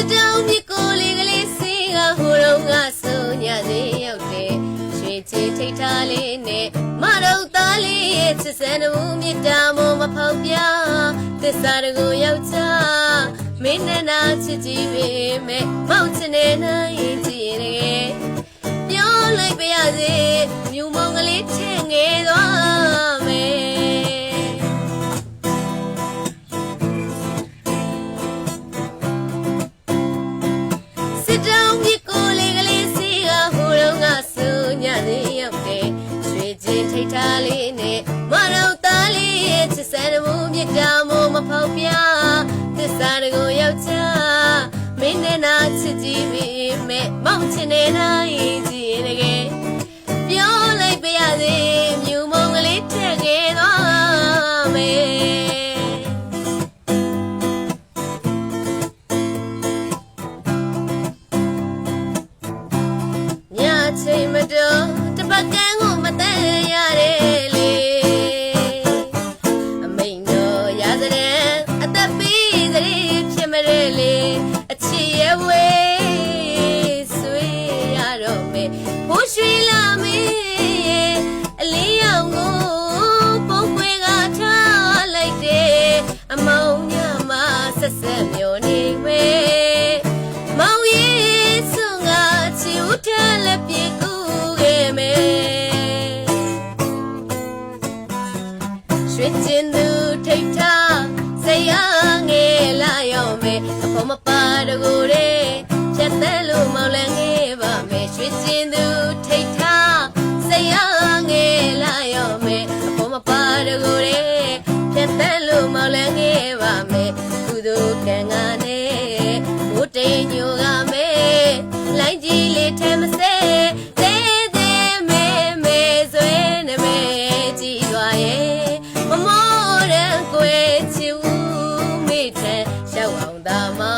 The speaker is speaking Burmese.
စစ်တောင်းမြစ်ကိုလေးကလေးစီးကဟိုတော့ကဆိုညသေးရောက်တယ်ရွှေချီထိတ်ထားလေးနဲ့မတော်သားလေးရဲ့ချစ်စံမှုမြတ်တာမမဖောက်ပြသစ္စာတကူယောက်ျားမင်းနဲ့နာချစ်ကြည့်ပေမဲ့မောင်ချင်နေနိုင်ကြည့်ရဲ မှုမြတ်တာမို့မဖောက်ပြသစ္စာတကိုယောက်ျားမင်းနဲ့နာချစ်ကြည့်ပြီမဲ့မောင်ချင်နေနိုင်ကြည့်တကယ်ပြောလိုက်ပါရစေမြူမုံကလေးထက်ခဲ့သွားမယ်ညချိန်မတော်တပတ်ကန်းကိုမတန် ရွှေကျင်သူထိတ်ထားစိတ်အားငယ်လာရောက်မယ်အဖို့မပါတကူတဲ့ချက်သက်လို့မောင်လည်းငယ်ပါမယ်ရွှေကျင်သူထိတ်ထားစိတ်အားငယ်လာရောက်မယ်အဖို့မပါတကူတဲ့ချက်သက်လို့မောင်လည်းငယ်ပါမယ်ကုသိုလ်ကံကနဲ့ဘိုးတိန်ညိုကမဲလိုင်းကြီးလေးထဲမစ Dama.